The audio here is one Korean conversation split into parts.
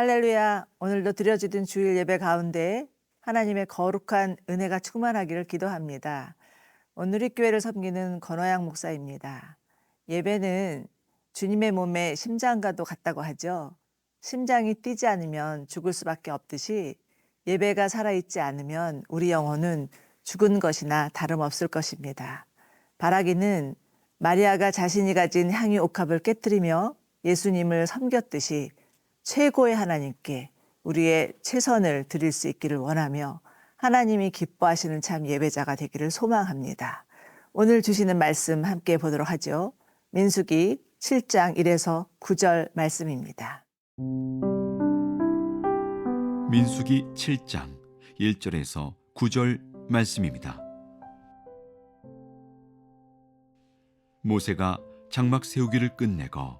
할렐루야. 오늘도 드려지던 주일 예배 가운데 하나님의 거룩한 은혜가 충만하기를 기도합니다. 오늘 이 교회를 섬기는 권호양 목사입니다. 예배는 주님의 몸에 심장과도 같다고 하죠. 심장이 뛰지 않으면 죽을 수밖에 없듯이 예배가 살아있지 않으면 우리 영혼은 죽은 것이나 다름없을 것입니다. 바라기는 마리아가 자신이 가진 향유 옥합을 깨뜨리며 예수님을 섬겼듯이 최고의 하나님께 우리의 최선을 드릴 수 있기를 원하며 하나님이 기뻐하시는 참 예배자가 되기를 소망합니다. 오늘 주시는 말씀 함께 보도록 하죠. 민수기 7장 1에서 9절 말씀입니다. 민수기 7장 1절에서 9절 말씀입니다. 모세가 장막 세우기를 끝내고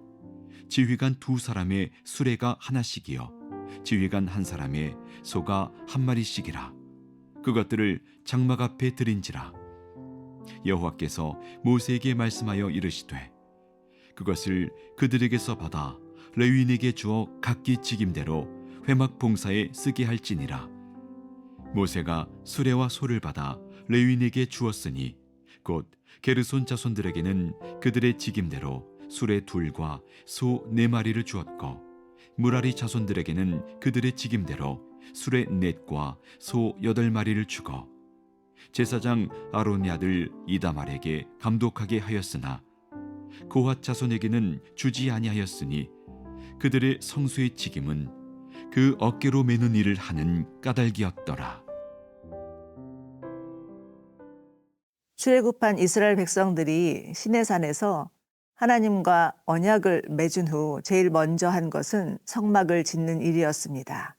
지휘관 두 사람의 수레가 하나씩이요. 지휘관 한 사람의 소가 한 마리씩이라. 그것들을 장막 앞에 드린지라. 여호와께서 모세에게 말씀하여 이르시되 그것을 그들에게서 받아 레위인에게 주어 각기 직임대로 회막 봉사에 쓰게 할지니라. 모세가 수레와 소를 받아 레위인에게 주었으니 곧 게르손 자손들에게는 그들의 직임대로 수레 둘과 소 네 마리를 주었고 무라리 자손들에게는 그들의 직임대로 수레 넷과 소 여덟 마리를 주고 제사장 아론의 아들 이다말에게 감독하게 하였으나 고핫 자손에게는 주지 아니하였으니 그들의 성수의 직임은 그 어깨로 매는 일을 하는 까닭이었더라. 출애굽한 이스라엘 백성들이 시내산에서 하나님과 언약을 맺은 후 제일 먼저 한 것은 성막을 짓는 일이었습니다.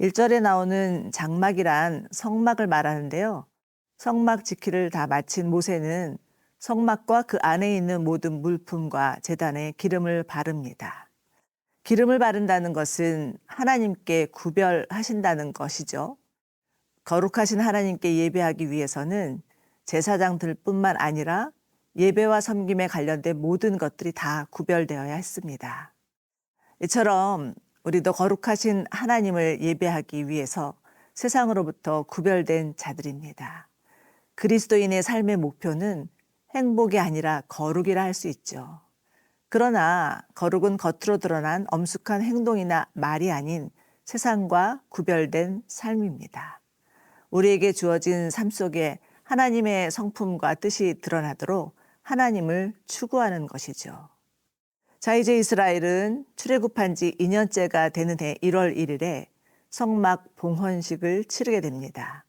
1절에 나오는 장막이란 성막을 말하는데요. 성막 지키를 다 마친 모세는 성막과 그 안에 있는 모든 물품과 재단에 기름을 바릅니다. 기름을 바른다는 것은 하나님께 구별하신다는 것이죠. 거룩하신 하나님께 예배하기 위해서는 제사장들뿐만 아니라 예배와 섬김에 관련된 모든 것들이 다 구별되어야 했습니다. 이처럼 우리도 거룩하신 하나님을 예배하기 위해서 세상으로부터 구별된 자들입니다. 그리스도인의 삶의 목표는 행복이 아니라 거룩이라 할 수 있죠. 그러나 거룩은 겉으로 드러난 엄숙한 행동이나 말이 아닌 세상과 구별된 삶입니다. 우리에게 주어진 삶 속에 하나님의 성품과 뜻이 드러나도록 하나님을 추구하는 것이죠. 자, 이제 이스라엘은 출애굽한 지 2년째가 되는 해 1월 1일에 성막 봉헌식을 치르게 됩니다.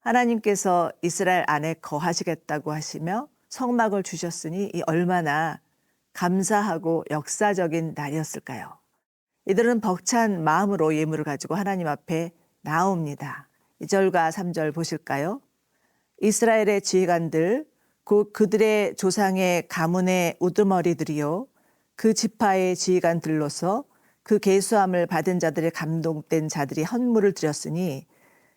하나님께서 이스라엘 안에 거하시겠다고 하시며 성막을 주셨으니 이 얼마나 감사하고 역사적인 날이었을까요? 이들은 벅찬 마음으로 예물을 가지고 하나님 앞에 나옵니다. 2절과 3절 보실까요? 이스라엘의 지휘관들, 곧 그들의 조상의 가문의 우두머리들이요. 그 지파의 지휘관들로서 그 계수함을 받은 자들의 감동된 자들이 헌물을 드렸으니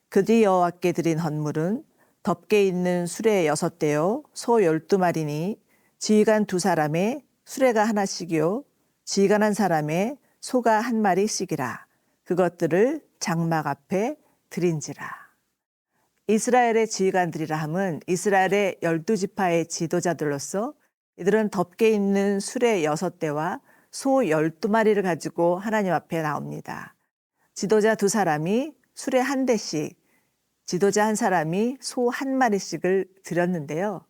그들이 여호와께 드린 헌물은 덮개 있는 수레 여섯 대요 소 열두 마리니 지휘관 두 사람의 수레가 하나씩이요 지휘관 한 사람의 소가 한 마리씩이라 그것들을 장막 앞에 드린지라 이스라엘의 지휘관들이라 함은 이스라엘의 열두 지파의 지도자들로서 이들은 덮개 있는 수레 여섯 대와 소 열두 마리를 가지고 하나님 앞에 나옵니다. 지도자 두 사람이 수레 한 대씩, 지도자 한 사람이 소 한 마리씩을 드렸는데요.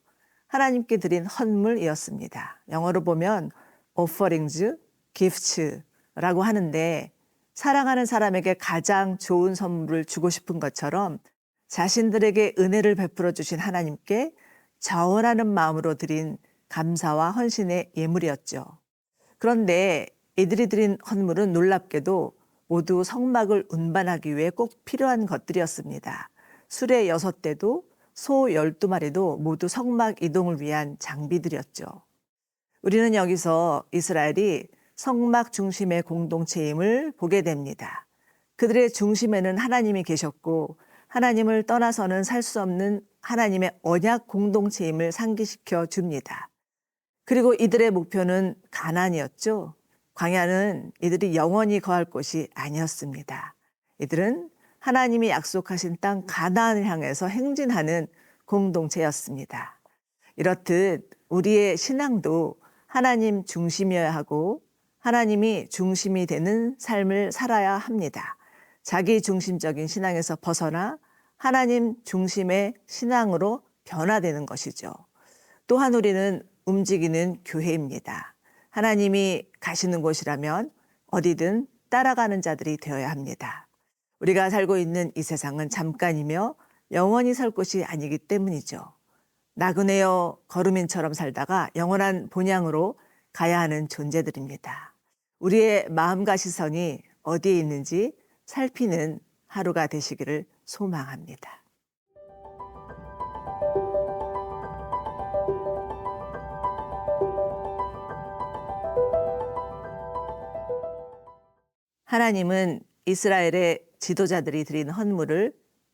하나님께 드린 헌물이었습니다. 영어로 보면 offerings, gifts라고 하는데 사랑하는 사람에게 가장 좋은 선물을 주고 싶은 것처럼 자신들에게 은혜를 베풀어 주신 하나님께 자원하는 마음으로 드린 감사와 헌신의 예물이었죠. 그런데 이들이 드린 헌물은 놀랍게도 모두 성막을 운반하기 위해 꼭 필요한 것들이었습니다. 수레 여섯 대도 소 열두 마리도 모두 성막 이동을 위한 장비들이었죠. 우리는 여기서 이스라엘이 성막 중심의 공동체임을 보게 됩니다. 그들의 중심에는 하나님이 계셨고 하나님을 떠나서는 살 수 없는 하나님의 언약 공동체임을 상기시켜 줍니다. 그리고 이들의 목표는 가난이었죠. 광야는 이들이 영원히 거할 곳이 아니었습니다. 이들은 하나님이 약속하신 땅 가나안을 향해서 행진하는 공동체였습니다. 이렇듯 우리의 신앙도 하나님 중심이어야 하고 하나님이 중심이 되는 삶을 살아야 합니다. 자기 중심적인 신앙에서 벗어나 하나님 중심의 신앙으로 변화되는 것이죠. 또한 우리는 움직이는 교회입니다. 하나님이 가시는 곳이라면 어디든 따라가는 자들이 되어야 합니다. 우리가 살고 있는 이 세상은 잠깐이며 영원히 살 곳이 아니기 때문이죠. 나그네여 거루민처럼 살다가 영원한 본향으로 가야 하는 존재들입니다. 우리의 마음과 시선이 어디에 있는지 살피는 하루가 되시기를 소망합니다. 하나님은 이스라엘의 지도자들이 드린 헌물을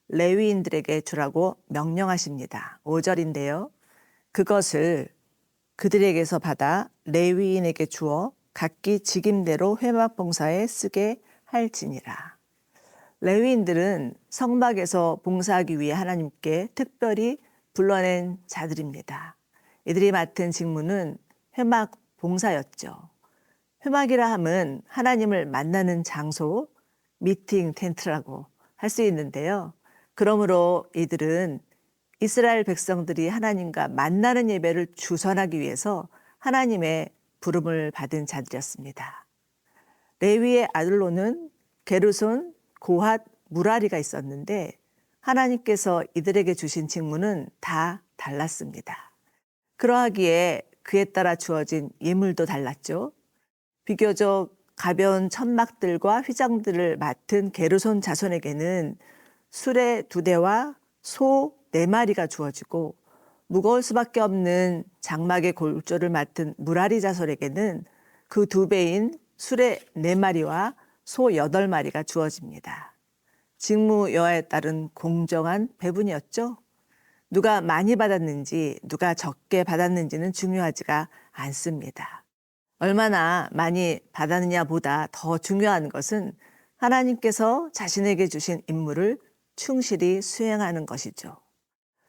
레위인들에게 주라고 명령하십니다. 5절인데요. 그것을 그들에게서 받아 레위인에게 주어 각기 직임대로 회막 봉사에 쓰게 할지니라. 레위인들은 성막에서 봉사하기 위해 하나님께 특별히 불러낸 자들입니다. 이들이 맡은 직무는 회막 봉사였죠. 회막이라 함은 하나님을 만나는 장소, 미팅 텐트라고 할 수 있는데요. 그러므로 이들은 이스라엘 백성들이 하나님과 만나는 예배를 주선하기 위해서 하나님의 부름을 받은 자들이었습니다. 레위의 아들로는 게르손, 고핫, 무라리가 있었는데 하나님께서 이들에게 주신 직무는 다 달랐습니다. 그러하기에 그에 따라 주어진 예물도 달랐죠. 비교적 가벼운 천막들과 휘장들을 맡은 게르손 자손에게는 수레 두 대와 소 네 마리가 주어지고 무거울 수밖에 없는 장막의 골조를 맡은 무라리 자손에게는 그 두 배인 수레 네 마리와 소 여덟 마리가 주어집니다. 직무 여하에 따른 공정한 배분이었죠. 누가 많이 받았는지 누가 적게 받았는지는 중요하지가 않습니다. 얼마나 많이 받았느냐보다 더 중요한 것은 하나님께서 자신에게 주신 임무를 충실히 수행하는 것이죠.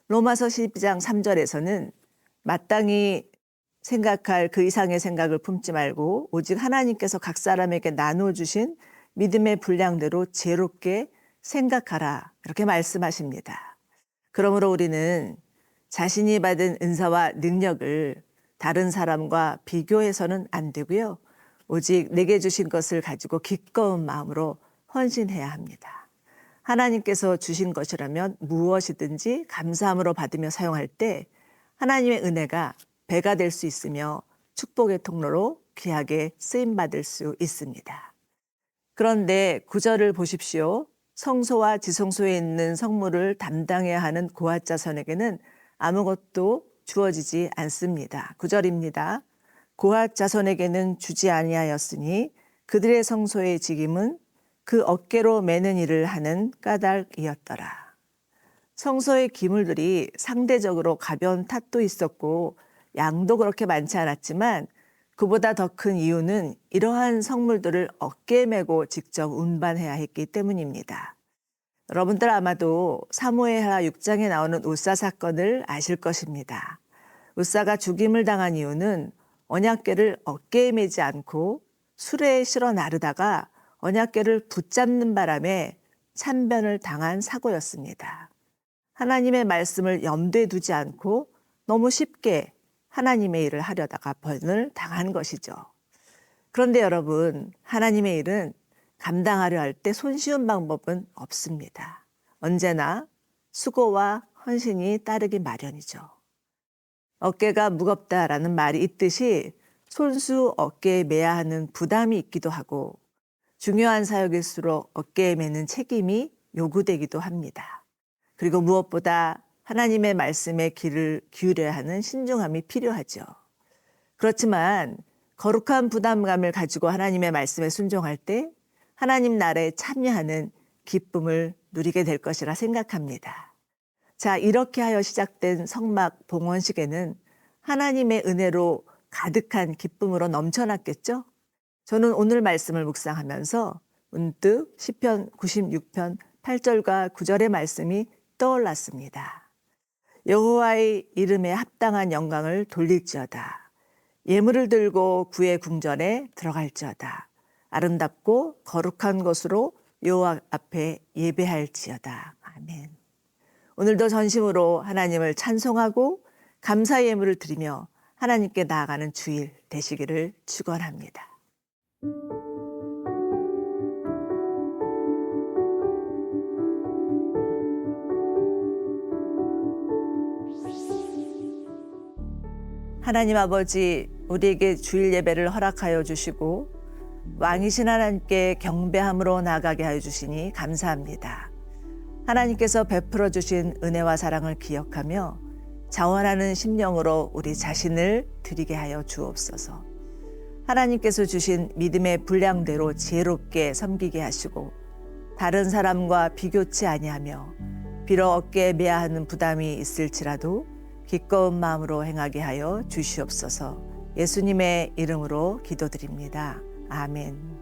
로마서 12장 3절에서는 마땅히 생각할 그 이상의 생각을 품지 말고 오직 하나님께서 각 사람에게 나누어 주신 믿음의 분량대로 지혜롭게 생각하라 이렇게 말씀하십니다. 그러므로 우리는 자신이 받은 은사와 능력을 다른 사람과 비교해서는 안 되고요. 오직 내게 주신 것을 가지고 기꺼운 마음으로 헌신해야 합니다. 하나님께서 주신 것이라면 무엇이든지 감사함으로 받으며 사용할 때 하나님의 은혜가 배가 될 수 있으며 축복의 통로로 귀하게 쓰임 받을 수 있습니다. 그런데 구절을 보십시오. 성소와 지성소에 있는 성물을 담당해야 하는 고아 자손에게는 아무것도 주어지지 않습니다. 구절입니다. 고아 자손에게는 주지 아니하였으니 그들의 성소의 직임은 그 어깨로 매는 일을 하는 까닭이었더라. 성소의 기물들이 상대적으로 가벼운 탓도 있었고 양도 그렇게 많지 않았지만 그보다 더 큰 이유는 이러한 성물들을 어깨에 메고 직접 운반해야 했기 때문입니다. 여러분들 아마도 사무엘하 6장에 나오는 우사 사건을 아실 것입니다. 우사가 죽임을 당한 이유는 언약궤를 어깨에 메지 않고 수레에 실어 나르다가 언약궤를 붙잡는 바람에 참변을 당한 사고였습니다. 하나님의 말씀을 염두에 두지 않고 너무 쉽게 하나님의 일을 하려다가 번을 당한 것이죠. 그런데 여러분, 하나님의 일은 감당하려 할 때 손쉬운 방법은 없습니다. 언제나 수고와 헌신이 따르기 마련이죠. 어깨가 무겁다라는 말이 있듯이 손수 어깨에 매야 하는 부담이 있기도 하고 중요한 사역일수록 어깨에 매는 책임이 요구되기도 합니다. 그리고 무엇보다 하나님의 말씀에 귀를 기울여야 하는 신중함이 필요하죠. 그렇지만 거룩한 부담감을 가지고 하나님의 말씀에 순종할 때 하나님 나라에 참여하는 기쁨을 누리게 될 것이라 생각합니다. 자, 이렇게 하여 시작된 성막 봉헌식에는 하나님의 은혜로 가득한 기쁨으로 넘쳐났겠죠? 저는 오늘 말씀을 묵상하면서 문득 시편 96편 8절과 9절의 말씀이 떠올랐습니다. 여호와의 이름에 합당한 영광을 돌릴지어다. 예물을 들고 구의 궁전에 들어갈지어다. 아름답고 거룩한 것으로 여호와 앞에 예배할지어다. 아멘. 오늘도 전심으로 하나님을 찬송하고 감사 예물을 드리며 하나님께 나아가는 주일 되시기를 축원합니다. 하나님 아버지 우리에게 주일 예배를 허락하여 주시고 왕이신 하나님께 경배함으로 나가게 하여 주시니 감사합니다. 하나님께서 베풀어 주신 은혜와 사랑을 기억하며 자원하는 심령으로 우리 자신을 드리게 하여 주옵소서. 하나님께서 주신 믿음의 분량대로 지혜롭게 섬기게 하시고 다른 사람과 비교치 아니하며 비록 어깨에 매야 하는 부담이 있을지라도 기꺼운 마음으로 행하게 하여 주시옵소서. 예수님의 이름으로 기도드립니다. 아멘.